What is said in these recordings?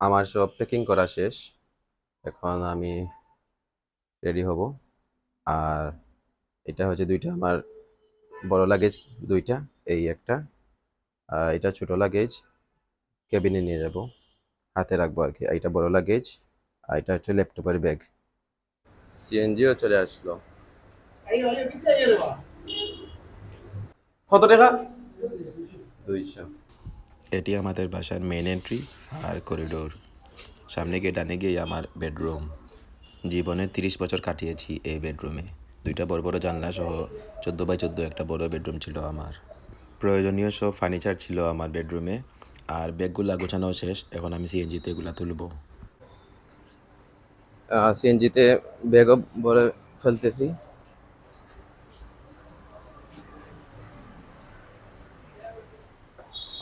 আমার সব প্যাকিং করা শেষ। এখন আমি রেডি হব। আর এটা হচ্ছে দুইটা আমার বড় লাগেজ দুইটা, এই একটা। এটা ছোট লাগেজ কেবিনে নিয়ে যাব। হাতে রাখব আর কি। এটা বড় লাগেজ আর এটা হচ্ছে ল্যাপটপের ব্যাগ সিএনজিও চলে আসলো। কত টাকা? দুইশো। এটি আমাদের বাসার মেন এন্ট্রি আর করিডোর সামনে গিয়ে ডানে গিয়ে আমার বেডরুম জীবনে তিরিশ বছর কাটিয়েছি এই বেডরুমে দুইটা বড় বড় জানলা সহ চোদ্দ বাই চোদ্দ একটা বড় বেডরুম ছিল আমার। প্রয়োজনীয় সব ফার্নিচার ছিল আমার বেডরুমে আর ব্যাগগুলা গোছানো শেষ। এখন আমি সিএনজিতে এগুলা তুলব। সিএনজিতে ব্যাগও ভরে ফেলতেছি।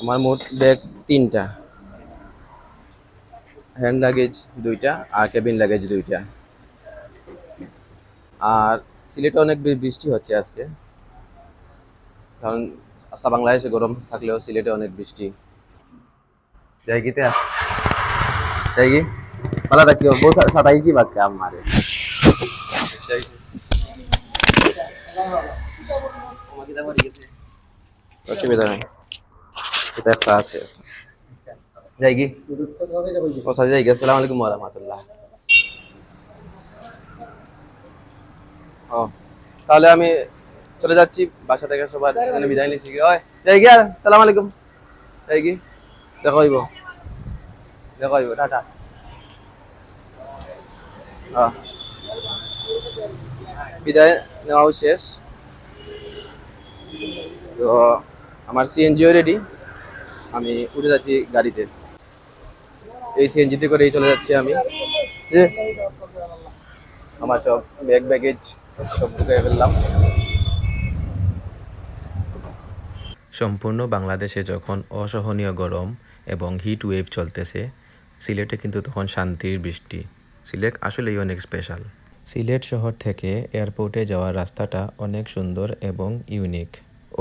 আমার মোট ব্যাগ তিনটা। হ্যান্ড লাগেজ দুইটা আর কেবিন লাগেজ দুইটা। আর সিলেটে অনেক বৃষ্টি হচ্ছে আজকে। কারণ আস্তা বাংলাদেশে গরম থাকলেও সিলেটে অনেক বৃষ্টি। ভালো কি বাক্যা আমারে? অসুবিধা নেই। আছে। ও আসসালামু আলাইকুম ওয়া রাহমাতুল্লাহ ও, তাহলে আমি চলে যাচ্ছি। বাসা থেকে সবার জন্য বিদায় নিচ্ছি, কি ওই যাই আর সালাম আলাইকুম। যাই দেখো হইব। দেখো হইব, টাটা। বিদায় নেওয়াও শেষ। তো, আমার সিএনজিও রেডি আমি উঠে যাচ্ছি গাড়িতে। এই সিএনজিতে করেই চলে যাচ্ছি আমি। আমার সব ব্যাগ ব্যাগেজ সব ঢুকে ফেললাম। সম্পূর্ণ বাংলাদেশে যখন অসহনীয় গরম এবং হিট ওয়েভ চলতেছে সিলেটে কিন্তু তখন শান্তির বৃষ্টি। সিলেট আসলেই অনেক স্পেশাল সিলেট শহর থেকে এয়ারপোর্টে যাওয়ার রাস্তাটা অনেক সুন্দর এবং ইউনিক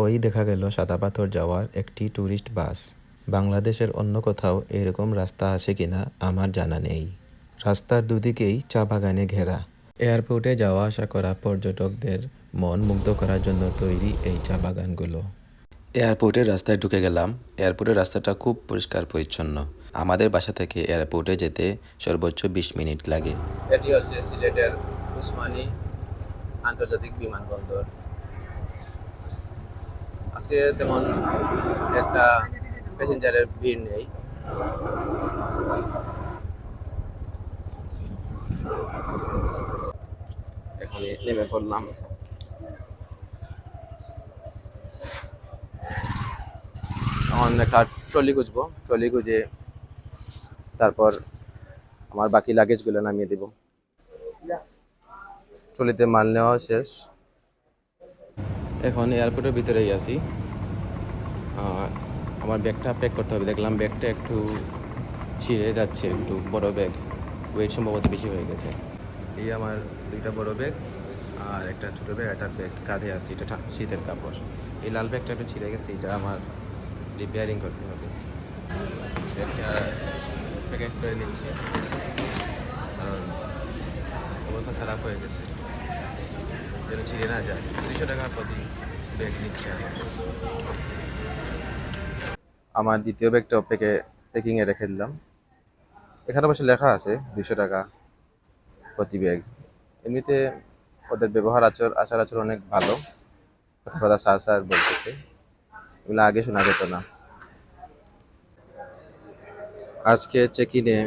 ওই দেখা গেল সাদা পাথর যাওয়ার একটি ট্যুরিস্ট বাস বাংলাদেশের অন্য কোথাও এরকম রাস্তা আছে কিনা আমার জানা নেই। রাস্তার দুদিকেই চা বাগানে ঘেরা। এয়ারপোর্টে যাওয়া আসা করা পর্যটকদের মন মুগ্ধ করার জন্য তৈরি এই চা বাগানগুলো। এয়ারপোর্টের রাস্তায় ঢুকে গেলাম। এয়ারপোর্টের রাস্তাটা খুব পরিষ্কার পরিচ্ছন্ন। আমাদের বাসা থেকে এয়ারপোর্টে যেতে সর্বোচ্চ বিশ মিনিট লাগে। এটি হচ্ছে সিলেটের উসমানী আন্তর্জাতিক বিমানবন্দর। আজকে তেমন একটা প্যাসেঞ্জারের ভিড় নেই। এখানে নেমে পড়লাম। এখন একটা ট্রলি খুঁজবো। ট্রলি খুঁজে তারপর আমার বাকি লাগেজগুলো নামিয়ে দেব। ট্রলিতে মাল নেওয়া শেষ। এখন এয়ারপোর্টের ভিতরেই আহ, আমার ব্যাগটা প্যাক করতে হবে। দেখলাম ব্যাগটা একটু ছিঁড়ে যাচ্ছে, একটু বড় ব্যাগ। ওয়েট সম্ভবত বেশি হয়ে গেছে। এই আমার দুইটা বড় ব্যাগ আর একটা ছোটো ব্যাগ, একটা ব্যাগ কাঁধে আছে, এটা শীতের কাপড়। এই লাল ব্যাগটা একটু ছিঁড়ে গেছে, এটা আমার রিপেয়ারিং করতে হবে। ব্যাগটা প্যাকেট করে নিচ্ছি। কারণ অবস্থা খারাপ হয়ে গেছে। যেন ছিঁড়ে না যায়। দুশো টাকা প্রতি ব্যাগ নিচ্ছে আমার। আমার দ্বিতীয় ব্যাগটা প্যাকে প্যাকিংয়ে রেখে দিলাম। এখানে অবশ্য লেখা আছে দুশো টাকা প্রতি ব্যাগ। এমনিতে ওদের ব্যবহার আচর আচার আচরণ অনেক ভালো। কথা কথা সার সার বলতেছে। এগুলো আগে শোনা যেত না। আজকে চেক ইনে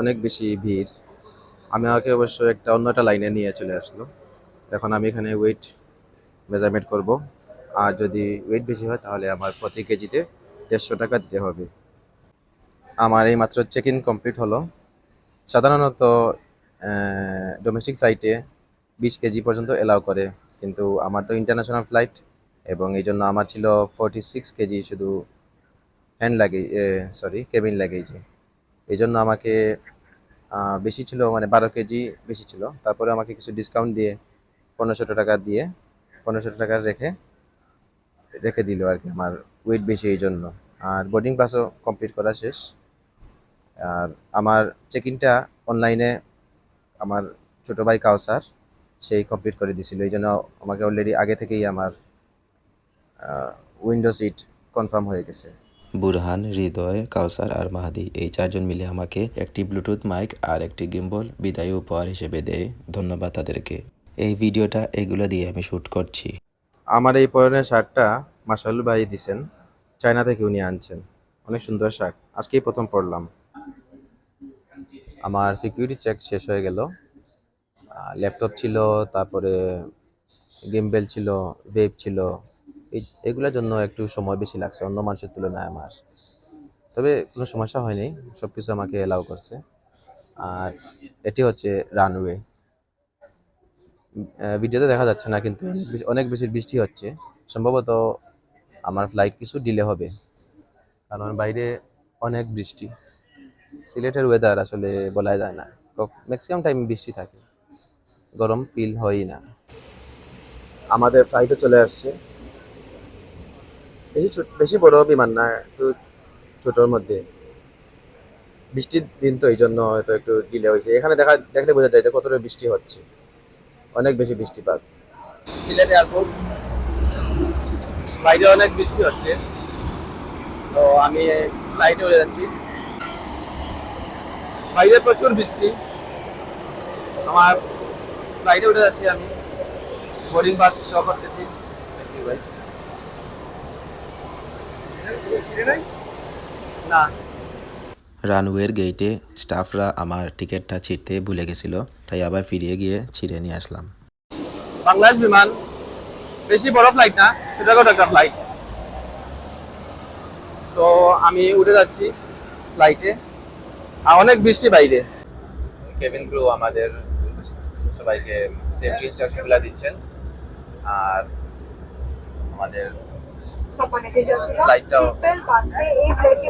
অনেক বেশি ভিড়। আমি আমাকে অবশ্য একটা অন্য একটা লাইনে নিয়ে চলে আসলো। এখন আমি এখানে ওয়েট মেজারমেন্ট করব। আর যদি ওয়েট বেশি হয় তাহলে আমার প্রতি কেজিতে দেড়শো টাকা দিতে হবে। আমার এই মাত্র চেক ইন কমপ্লিট হলো সাধারণত ডোমেস্টিক ফ্লাইটে বিশ কেজি পর্যন্ত এলাও করে। কিন্তু আমার তো ইন্টারন্যাশনাল ফ্লাইট এবং এই জন্য আমার ছিল ফোরটি সিক্স কেজি শুধু হ্যান্ড লাগেজ সরি কেবিন লাগেজে এই জন্য আমাকে বেশি ছিল মানে বারো কেজি বেশি ছিল। তারপরে আমাকে কিছু ডিসকাউন্ট দিয়ে পনেরোশো টাকা দিয়ে, পনেরোশো টাকা রেখে রেখে দিল আর কি আমার ওয়েট বেশি এই জন্য। আর বোর্ডিং পাসও কমপ্লিট করা শেষ। আর আমার চেক ইনটা অনলাইনে আমার ছোটো ভাই কাউসার সেই কমপ্লিট করে দিছিল। এই জন্য আমাকে অলরেডি আগে থেকেই আমার উইন্ডো সিট কনফার্ম হয়ে গেছে। বুরহান হৃদয় কাউসার আর মাহাদি এই চারজন মিলে আমাকে একটি ব্লুটুথ মাইক আর একটি গিম্বল বিদায়ী উপহার হিসেবে দেয়। ধন্যবাদ তাদেরকে। এই ভিডিওটা এগুলো দিয়ে আমি শ্যুট করছি। আমার এই পরনের শার্টটা মাসালুল ভাই দিছেন। চায়না থেকে উনি আনছেন। অনেক সুন্দর শার্ট আজকেই প্রথম পড়লাম। আমার সিকিউরিটি চেক শেষ হয়ে গেল। ল্যাপটপ ছিল, তারপরে গেমবেল ছিল ওয়েব ছিল। এগুলোর জন্য একটু সময় বেশি লাগছে, অন্য মানুষের তুলনায় আমার। তবে কোনো সমস্যা হয়নি সব কিছু আমাকে এলাও করছে। আর এটি হচ্ছে রানওয়ে ভিডিওতে দেখা যাচ্ছে না, কিন্তু অনেক বেশি বৃষ্টি হচ্ছে। সম্ভবত আমার ফ্লাইট কিছু ডিলে হবে। কারণ বাইরে অনেক বৃষ্টি। সিলেটের ওয়েদার আসলে বলা যায় না। ম্যাক্সিমাম টাইম বৃষ্টি থাকে। গরম ফিল হয়ই না। আমাদের ফ্লাইটও চলে আসছে। বেশি বেশি বড় বিমান না, একটু ছোটোর মধ্যে। বৃষ্টির দিন তো এই জন্য হয়তো একটু ডিলে হয়েছে। এখানে দেখা দেখলে বোঝা যায় যে কতটা বৃষ্টি হচ্ছে। অনেক বেশি বৃষ্টিপাত। সিলেট এয়ারপোর্ট বাইরে অনেক বৃষ্টি হচ্ছে। তো আমি ফ্লাইটে উড়ে যাচ্ছি। বাইরে প্রচুর বৃষ্টি। আমার ফ্লাইটে উঠে যাচ্ছি আমি। বোর্ডিং বাস শো করতেছি। ভাই না। রানওয়ের গেটে স্টাফরা আমার টিকিটটা ছিঁড়তে ভুলে গেছিল তাই আবার ফিরিয়ে গিয়ে ছিঁড়ে নিয়ে আসলাম। বাংলাদেশ বিমান বেশি বড় ফ্লাইট না ছোটখাটো একটা ফ্লাইট সো আমি উঠে যাচ্ছি ফ্লাইটে আর অনেক বৃষ্টি বাইরে। কেবিন ক্রু আমাদের সবাইকে সেফটি ইনস্ট্রাকশনগুলো দিচ্ছেন। আর আমাদের ফ্লাইটটাও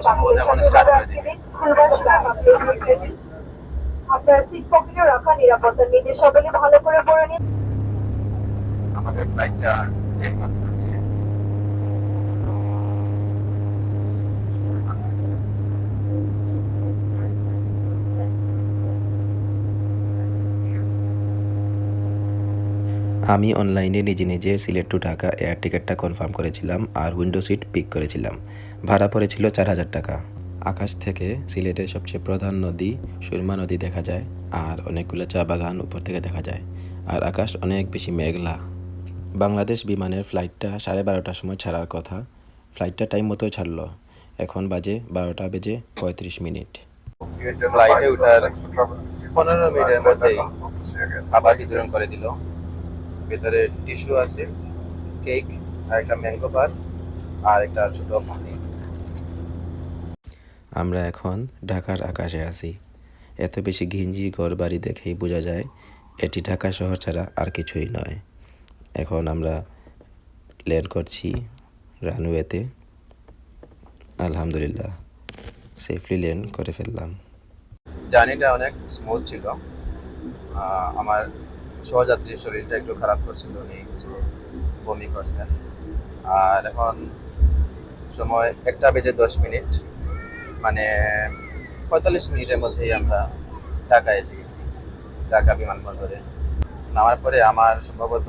সম্ভবত এখন start করে। আপনার সিট পকেটে রাখা, নিরাপত্তা সকলে ভালো করে পড়ে নিন। আমাদের ফ্লাইটটা আমি অনলাইনে নিজে নিজে সিলেট টু ঢাকা এয়ার টিকিটটা কনফার্ম করেছিলাম আর উইন্ডো সিট পিক করেছিলাম। ভাড়া পড়েছিল চার হাজার টাকা। আকাশ থেকে সিলেটের সবচেয়ে প্রধান নদী, সুরমা নদী দেখা যায়, আর অনেকগুলো চা বাগান উপর থেকে দেখা যায়। আর আকাশ অনেক বেশি মেঘলা। বাংলাদেশ বিমানের ফ্লাইটটা সাড়ে বারোটার সময় ছাড়ার কথা। ফ্লাইটটা টাইম মতো ছাড়লো। এখন বাজে বারোটা বেজে পঁয়ত্রিশ মিনিট। ফ্লাইটে উঠার পনেরো মিনিটের মধ্যেই খাবার বিতরণ করে দিল। ভেতরে টিস্যু আছে কেক আর একটা ম্যাঙ্গো বার আর একটা ছোট পানি। আমরা এখন ঢাকার আকাশে আছি। এত বেশি ঘিঞ্জি ঘর বাড়ি দেখেই বোঝা যায় এটি ঢাকা শহর ছাড়া আর কিছুই নয়। এখন আমরা ল্যান্ড করছি রানওয়েতে আলহামদুলিল্লাহ সেফলি ল্যান্ড করে ফেললাম। জার্নিটা অনেক স্মুথ ছিল। আমার সহযাত্রীর শরীরটা একটু খারাপ করছিল, উনি কিছু বমি করছেন। আর এখন সময় একটা বেজে দশ মিনিট মানে পঁয়তাল্লিশ মিনিটের মধ্যেই আমরা ঢাকা এসে গেছি, ঢাকা বিমানবন্দরে। নামার পরে আমার সম্ভবত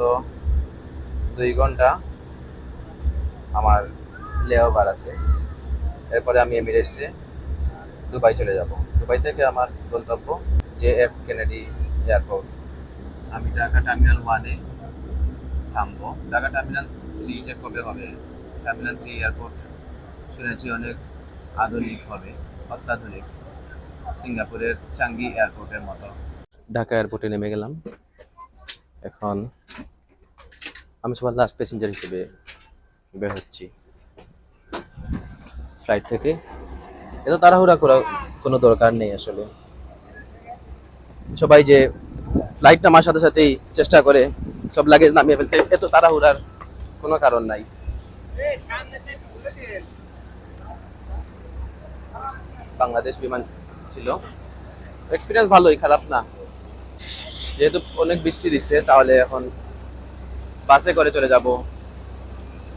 দুই ঘণ্টা আমার লেওভার আছে। এরপরে আমি এমিরেটসে দুবাই চলে যাব। দুবাই থেকে আমার গন্তব্য জে এফ কেনেডি এয়ারপোর্ট আমি ঢাকা টার্মিনাল ওয়ানে থামবো। ঢাকা টার্মিনাল থ্রি যে কবে হবে? টার্মিনাল থ্রি এয়ারপোর্ট শুনেছি অনেক আধুনিক হবে, অত্যাধুনিক। সিঙ্গাপুরের চাঙ্গি এয়ারপোর্টের মতো। ঢাকা এয়ারপোর্টে নেমে গেলাম। এখন আমি সবার লাস্ট প্যাসেঞ্জার হিসেবে বের হচ্ছি। ফ্লাইট থেকে। এত তাড়াহুড়া করা কোনো দরকার নেই আসলে। সবাই যে ফ্লাইট নামার সাথে সাথেই চেষ্টা করে, সব লাগেজ নামিয়ে ফেলতে, এত তাড়াহুড়ার কোনো কারণ নাই। বাংলাদেশ বিমান ছিল। এক্সপিরিয়েন্স ভালোই, খারাপ না। যেহেতু অনেক বৃষ্টি দিচ্ছে, তাহলে এখন বাসে করে চলে যাব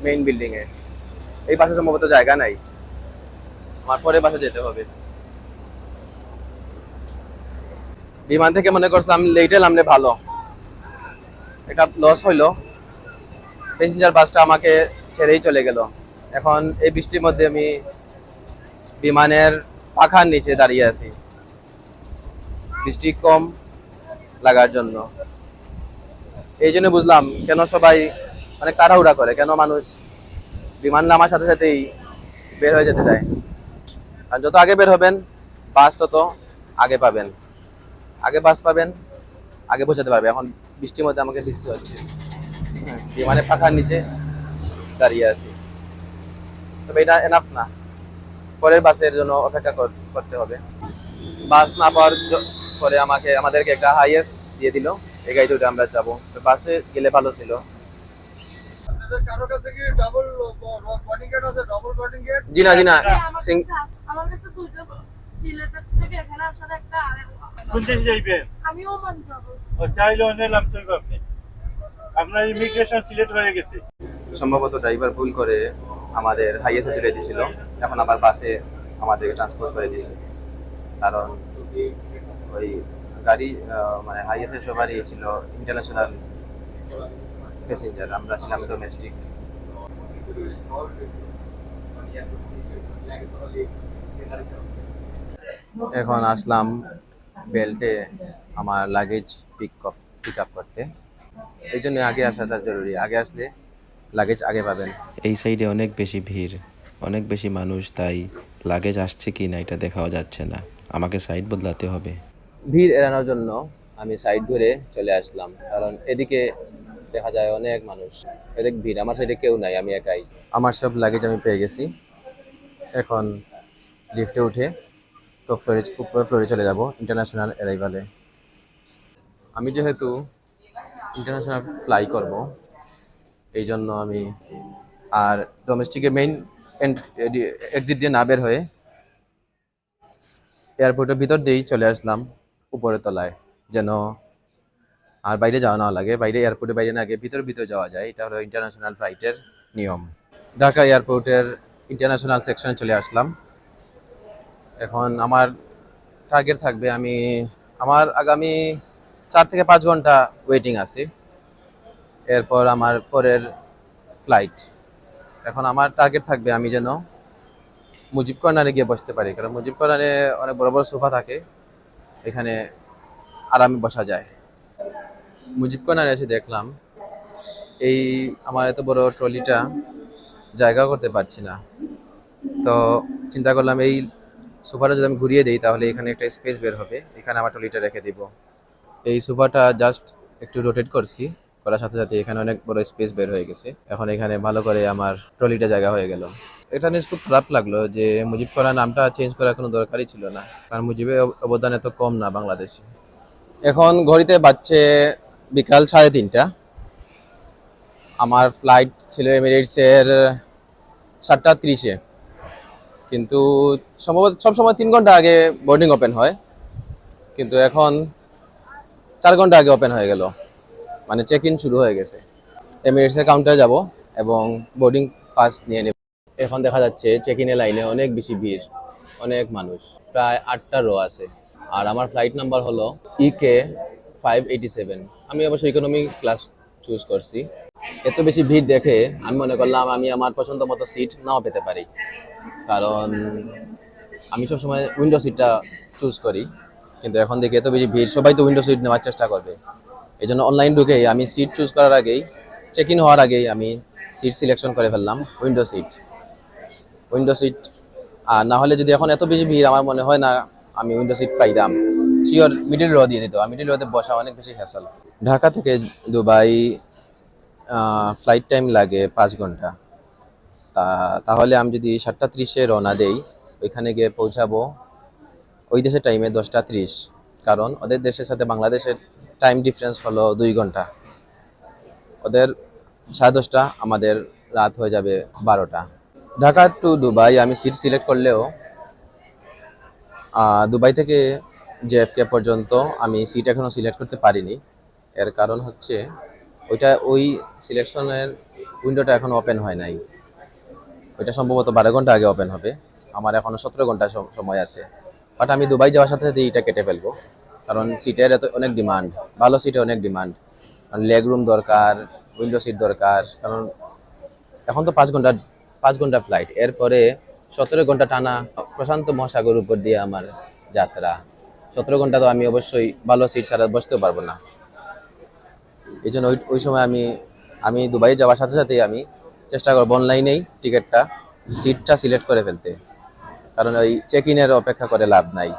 মেইন বিল্ডিং এ এই বাসে সম্ভবত জায়গা নাই। আমার পরে বাসে যেতে হবে। বিমান থেকে মনে করছিলাম লেটে নামলে ভালো। এটা লস হইল। প্যাসেঞ্জার বাসটা আমাকে ছেড়েই চলে গেল। এখন এই বৃষ্টির মধ্যে আমি বিমানের পাখার নিচে দাঁড়িয়ে আছি। বৃষ্টি কম লাগার জন্য। এই জন্য বুঝলাম কেন সবাই মানে তাড়াহুড়া করে কেন মানুষ বিমান নামার সাথে সাথেই বের হয়ে যেতে চায়। আর যত আগে বের হবেন বাস তত আগে পাবেন। আগে বাস পাবেন আগে পৌঁছাতে পারবে। এখন বৃষ্টির মধ্যে আমাকে ভিজতে হচ্ছে। হ্যাঁ, বিমানে পাখার নিচে দাঁড়িয়ে আছি। তবে এটা এনাফ না। পরের বাসের জন্য অপেক্ষা কর- করতে হবে। বাস না পাওয়ার পরে আমাকে আমাদেরকে একটা হাইয়েস্ট দিয়ে দিল। এই গাড়িতে আমরা যাব। তো বাসে গেলে ভালো ছিল। আপনাদের কারও কাছে কি ডাবল আছে? ডাবল বডিং গেট জি না জি না। হ্যাঁ, আমার কাছে আছে। আমার কাছে দুইটা সিলেটের থেকে এখানে আসার একটা আরে কোন আমি ওমান যাব। ও চাইলে অন্য নামতে হবে আপনি। আপনার ইমিগ্রেশন সিলেক্ট হয়ে গেছে। সম্ভবত ড্রাইভার ভুল করে আমাদের হাইয়েস্টে তুলে দিয়েছিল। এখন আবার বাসে আমাদেরকে ট্রান্সপোর্ট করে দিয়েছে। কারণ ওই গাড়ি মানে হাইয়েস্টের সবারই ছিল ইন্টারন্যাশনাল প্যাসেঞ্জার আমরা ছিলাম ডোমেস্টিক এখন আসলাম বেল্টে আমার luggage pick up pick up করতে। এই জন্য আগে আসাটা জরুরি। আগে আসলে লাগেজ আগে পাবেন। এই সাইডে অনেক বেশি ভিড়, অনেক বেশি মানুষ, তাই লাগেজ আসছে কি না এটা দেখাও যাচ্ছে না। আমাকে সাইড বদলাতে হবে। ভিড় এড়ানোর জন্য আমি সাইড ঘুরে চলে আসলাম। কারণ এদিকে দেখা যায় অনেক মানুষ এদিক ভিড়। আমার সাইডে কেউ নাই, আমি একাই। আমার সব লাগেজ আমি পেয়ে গেছি। এখন লিফটে উঠে টপ ফ্লোরে উপরে ফ্লোরে চলে যাব ইন্টারন্যাশনাল অ্যারাইভালে আমি যেহেতু ইন্টারন্যাশনাল ফ্লাই করব, এই জন্য আমি আর ডোমেস্টিকে মেইন এক্সিট দিয়ে না বের হয়ে এয়ারপোর্টের ভিতর দিয়েই চলে আসলাম। উপরের তলায়, যেন আর বাইরে যাওয়া না লাগে। বাইরে এয়ারপোর্টের বাইরে না গিয়ে ভিতরে ভিতর যাওয়া যায়। এটা হলো ইন্টারন্যাশনাল ফ্লাইটের নিয়ম। ঢাকা এয়ারপোর্টের ইন্টারন্যাশনাল সেকশনে চলে আসলাম। এখন আমার টার্গেট থাকবে আমি, আমার আগামী চার থেকে পাঁচ ঘণ্টা ওয়েটিং আছে। এরপর আমার পরের ফ্লাইট এখন আমার টার্গেট থাকবে আমি যেন মুজিব কর্নারে গিয়ে বসতে পারি। কারণ মুজিব কর্নারে অনেক বড় বড় সোফা থাকে। এখানে আরামে বসা যায়। মুজিব কর্নারে এসে দেখলাম, এই আমার এত বড় ট্রলিটা জায়গা করতে পারছি না। তো চিন্তা করলাম, এই সোফাটা যদি আমি ঘুরিয়ে দিই, তাহলে এখানে একটা স্পেস বের হবে। এখানে আমার ট্রলিটা রেখে দিব। এই সোফাটা জাস্ট একটু রোটেট করছি, করার সাথে সাথে এখানে অনেক বড় স্পেস বের হয়ে গেছে। এখন এখানে ভালো করে আমার ট্রলিটা জায়গা হয়ে গেল। এটা নিয়ে খুব খারাপ লাগল যে মুজিব করা নামটা চেঞ্জ করার কোনো দরকারই ছিল না। কারণ মুজিবের অবদান এত কম না বাংলাদেশে। এখন ঘড়িতে বাজছে বিকাল সাড়ে তিনটা। আমার ফ্লাইট ছিল এমিরেটসের সাতটা ত্রিশে। কিন্তু সম্ভবত সবসময় তিন ঘণ্টা আগে বোর্ডিং ওপেন হয়। কিন্তু এখন চার ঘণ্টা আগে ওপেন হয়ে গেল। মানে চেক ইন শুরু হয়ে গেছে। এমিরেটসের কাউন্টারে যাব এবং বোর্ডিং পাস নিয়ে নেব। এখন দেখা যাচ্ছে চেক ইনের লাইনে অনেক বেশি ভিড়, অনেক মানুষ। প্রায় আটটা রো আছে। আর আমার ফ্লাইট নাম্বার হলো ই কে ফাইভ এইটি সেভেন আমি অবশ্য ইকোনমি ক্লাস চুজ করছি। এত বেশি ভিড় দেখে আমি মনে করলাম আমি আমার পছন্দ মতো সিট নাও পেতে পারি। কারণ আমি সবসময় উইন্ডো সিটটা চুজ করি। কিন্তু এখন দেখি এত বেশি ভিড়, সবাই তো উইন্ডো সিট নেওয়ার চেষ্টা করবে। এই জন্য অনলাইন ঢুকে আমি সিট চুজ করার আগেই চেক ইন হওয়ার আগেই আমি সিট সিলেকশন করে ফেললাম উইন্ডো সিট উইন্ডো সিট আর না হলে যদি এখন এত বেশি ভিড়, আমার মনে হয় না আমি উইন্ডো সিট পাইতাম। শিওর মিডিল রো দিয়ে দিত। মিডিল রোতে বসা অনেক বেশি হ্যাসল ঢাকা থেকে দুবাই ফ্লাইট টাইম লাগে পাঁচ ঘণ্টা। তা, তাহলে আমি যদি সাতটা ত্রিশে রওনা দেই, ওইখানে গিয়ে পৌঁছাবো ওই দেশের টাইমে দশটা ত্রিশ। কারণ ওদের দেশের সাথে বাংলাদেশের টাইম ডিফারেন্স হলো দুই ঘণ্টা। ওদের সাড়ে দশটা, আমাদের রাত হয়ে যাবে বারোটা। ঢাকা টু দুবাই আমি সিট সিলেক্ট করলেও দুবাই থেকে জেএফকে পর্যন্ত আমি সিট এখনও সিলেক্ট করতে পারিনি। এর কারণ হচ্ছে, ওইটা ওই সিলেকশনের উইন্ডোটা এখনও ওপেন হয় নাই। ওইটা সম্ভবত বারো ঘণ্টা আগে ওপেন হবে। আমার এখনও সতেরো ঘণ্টা সম- সময় আছে। বাট আমি দুবাই যাওয়ার সাথে সাথে এইটা কেটে ফেলব। কারণ সিটের এত অনেক ডিমান্ড ভালো সিটে অনেক ডিমান্ড কারণ লেগ রুম দরকার উইন্ডো সিট দরকার। কারণ এখন তো পাঁচ ঘণ্টা পাঁচ ঘণ্টা ফ্লাইট এরপরে সতেরো ঘণ্টা টানা প্রশান্ত মহাসাগর উপর দিয়ে আমার যাত্রা। সতেরো ঘণ্টা তো আমি অবশ্যই ভালো সিট ছাড়া বসতেও পারব না। এই জন্য ওই ওই সময় আমি আমি দুবাই যাওয়ার সাথে সাথেই আমি চেষ্টা করব অনলাইনেই টিকিটটা সিটটা সিলেক্ট করে ফেলতে। কারণ ওই চেক ইনের অপেক্ষা করে লাভ নাই।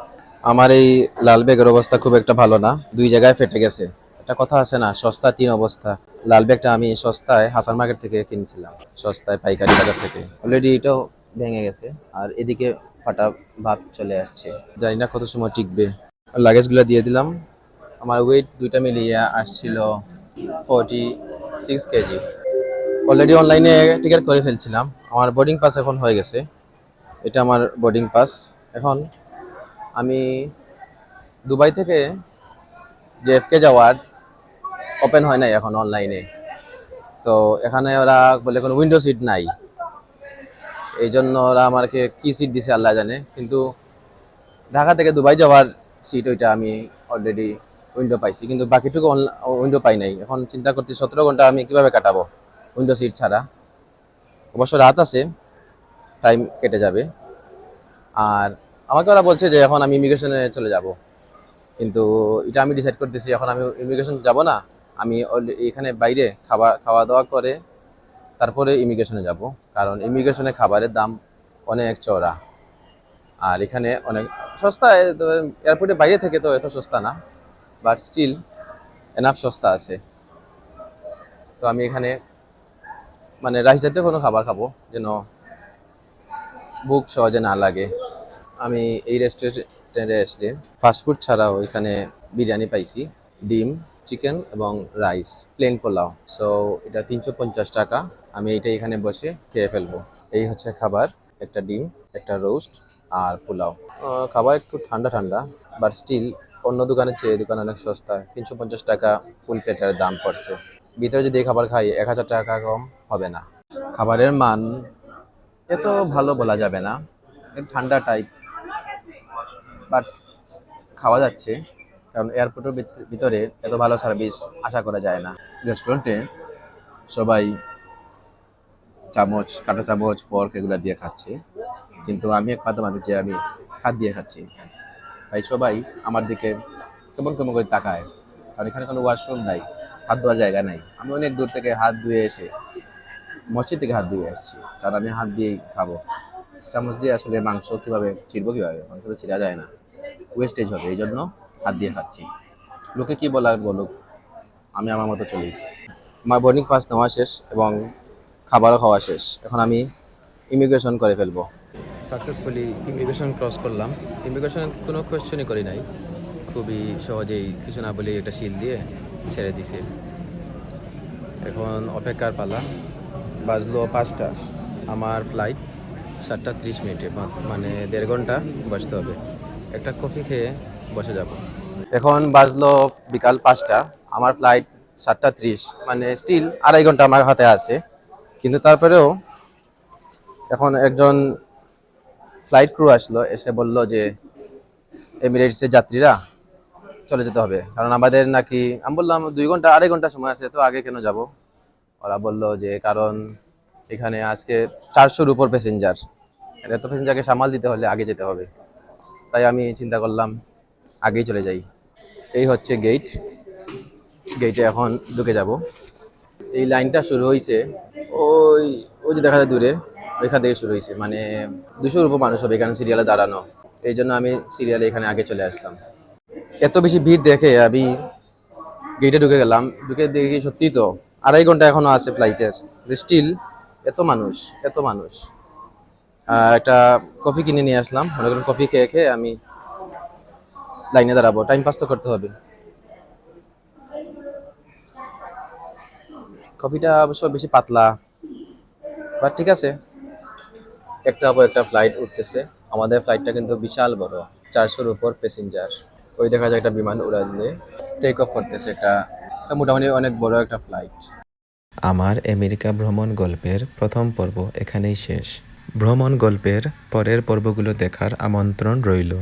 আমার এই লাল ব্যাগের অবস্থা খুব একটা ভালো না। দুই জায়গায় ফেটে গেছে। একটা কথা আছে না, সস্তা তিন অবস্থা। লাল ব্যাগটা আমি সস্তায় হাসান মার্কেট থেকে কিনছিলাম। সস্তায় পাইকারি বাজার থেকে। অলরেডি এটাও ভেঙে গেছে। আর এদিকে ফাটা ভাব চলে আসছে। জানি না কত সময় টিকবে। লাগেজগুলো দিয়ে দিলাম। আমার ওয়েট দুইটা মিলিয়ে আসছিল ফর্টি সিক্স কেজি। অলরেডি অনলাইনে টিকিট করে ফেলছিলাম। আমার বোর্ডিং পাস এখন হয়ে গেছে। এটা আমার বোর্ডিং পাস এখন আমি দুবাই থেকে জেএফকে যাওয়ার ওপেন হয় নাই এখন অনলাইনে তো এখানে ওরা বলে কোনো উইন্ডো সিট নাই। এই জন্য ওরা আমাকে কি সিট দিছে আল্লাহ জানে। কিন্তু ঢাকা থেকে দুবাই যাওয়ার সিট ওইটা আমি অলরেডি উইন্ডো পাইছি। কিন্তু বাকিটুকু উইন্ডো পাই নাই। এখন চিন্তা করছি সতেরো ঘণ্টা আমি কীভাবে কাটাবো উইন্ডো সিট ছাড়া। অবশ্য রাত আছে টাইম কেটে যাবে। আর আমাকে ওরা বলছে যে এখন আমি ইমিগ্রেশনে চলে যাব। কিন্তু এটা আমি ডিসাইড করতেছি, এখন আমি ইমিগ্রেশন যাব না। আমি এখানে বাইরে খাবার খাওয়া দাওয়া করে, তারপরে ইমিগ্রেশনে যাব। কারণ ইমিগ্রেশনে খাবারের দাম অনেক চড়া আর এখানে অনেক সস্তা এয়ারপোর্টে বাইরে থেকে তো এত সস্তা না বাট স্টিল এনাফ সস্তা আছে। তো আমি এখানে মানে রাইস জাতীয় কোনো খাবার খাব যেন বুক সহজে না লাগে। আমি এই রেস্টুরেন্টে আসলে ফাস্টফুড ছাড়াও এখানে বিরিয়ানি পাইছি, ডিম চিকেন এবং রাইস প্লেন পোলাও। সো এটা তিনশো পঞ্চাশ টাকা। আমি এটা এখানে বসে খেয়ে ফেলব। এই হচ্ছে খাবার। একটা ডিম, একটা রোস্ট আর পোলাও। খাবার একটু ঠান্ডা ঠান্ডা বাট স্টিল অন্য দোকানের চেয়ে দোকান অনেক সস্তা তিনশো পঞ্চাশ টাকা ফুল প্লেটের দাম পড়ছে। ভিতরে যদি খাবার খাই, এক হাজার টাকা কম হবে না। খাবারের মান এত ভালো বলা যাবে না। ঠান্ডা টাইপ বাট খাওয়া যাচ্ছে। কারণ এয়ারপোর্টের ভিতরে এত ভালো সার্ভিস আশা করা যায় না। রেস্টুরেন্টে সবাই চামচ, কাঁটা চামচ ফর্ক এগুলো দিয়ে খাচ্ছে। কিন্তু আমি এক পাতা মানুষ যে আমি হাত দিয়ে খাচ্ছি। তাই সবাই আমার দিকে কেমন কেমন করে তাকায়। কারণ এখানে কোনো ওয়াশরুম নাই, হাত ধোয়ার জায়গা নাই। আমি অনেক দূর থেকে হাত ধুয়ে এসে মসজিদ থেকে হাত ধুয়ে আসছি। কারণ আমি হাত দিয়েই খাব। চামচ দিয়ে আসলে মাংস কীভাবে চিরবো কীভাবে? মাংস তো চিরা যায় না। ওয়েস্টেজ হবে, এই জন্য হাত দিয়ে খাচ্ছি। লোকে কি বলার বলুক, আমি আমার মতো চলি। আমার বোর্ডিং পাস নেওয়া শেষ এবং খাবারও খাওয়া শেষ। এখন আমি ইমিগ্রেশন করে ফেলব। সাকসেসফুলি ইমিগ্রেশন ক্রস করলাম। ইমিগ্রেশন কোনো কোয়েশ্চেনই করি নাই। খুবই সহজেই কিছু না বলে একটা শিল দিয়ে ছেড়ে দিছে। এখন অপেক্ষার পালা। বাজলো পাঁচটা। আমার ফ্লাইট সাতটা ত্রিশ মিনিটে মানে দেড় ঘণ্টা বসতে হবে। একটা কফি খেয়ে বসে যাব। এখন বাজলো বিকাল পাঁচটা, আমার ফ্লাইট সাতটা ত্রিশ মানে স্টিল আড়াই ঘণ্টা আমার হাতে আছে। কিন্তু তারপরেও এখন একজন ফ্লাইট ক্রু আসলো, এসে বলল যে এমিরেটসের যাত্রীরা চলে যেতে হবে। কারণ আমাদের নাকি, আমি বললাম, দুই ঘণ্টা, আড়াই ঘণ্টা সময় আছে, তো আগে কেন যাব? ওরা বলল যে, কারণ এখানে আজকে চারশোর উপর প্যাসেঞ্জার এত প্যাসেঞ্জারকে সামাল দিতে হলে আগে যেতে হবে। তাই আমি চিন্তা করলাম আগেই চলে যাই। এই হচ্ছে গেট গেটে এখন ঢুকে যাব। এই লাইনটা শুরু হয়েছে ওই ওই যে দেখা যায় দূরে, ওইখান থেকে শুরু হয়েছে মানে দুশোর উপর মানুষ হবে এখানে সিরিয়ালে দাঁড়ানো। এই জন্য আমি সিরিয়ালে এখানে আগে চলে আসলাম। এত বেশি ভিড় দেখে আমি গেটে ঢুকে গেলাম। ঢুকে দেখি সত্যি তো আড়াই ঘণ্টা এখনও আছে ফ্লাইটের স্টিল এত মানুষ এত মানুষ। একটা কফি কিনে নিয়ে আসলাম। মনে করেন কফি খেয়ে খেয়ে আমি লাইনে দাঁড়াবো। টাইম পাস তো করতে হবে। কফিটা অবশ্য বেশি পাতলা। বাট ঠিক আছে। একটা পর একটা ফ্লাইট উঠতেছে। আমাদের ফ্লাইটটা কিন্তু বিশাল বড়। চারশোর উপর প্যাসেঞ্জার ওই দেখা যায় একটা বিমান উড়ালে টেক অফ করতেছে এটা মোটামুটি অনেক বড় একটা ফ্লাইট আমার আমেরিকা ভ্রমণ গল্পের প্রথম পর্ব এখানেই শেষ। ভ্রমণ গল্পের পরের পর্বগুলো দেখার আমন্ত্রণ রইল।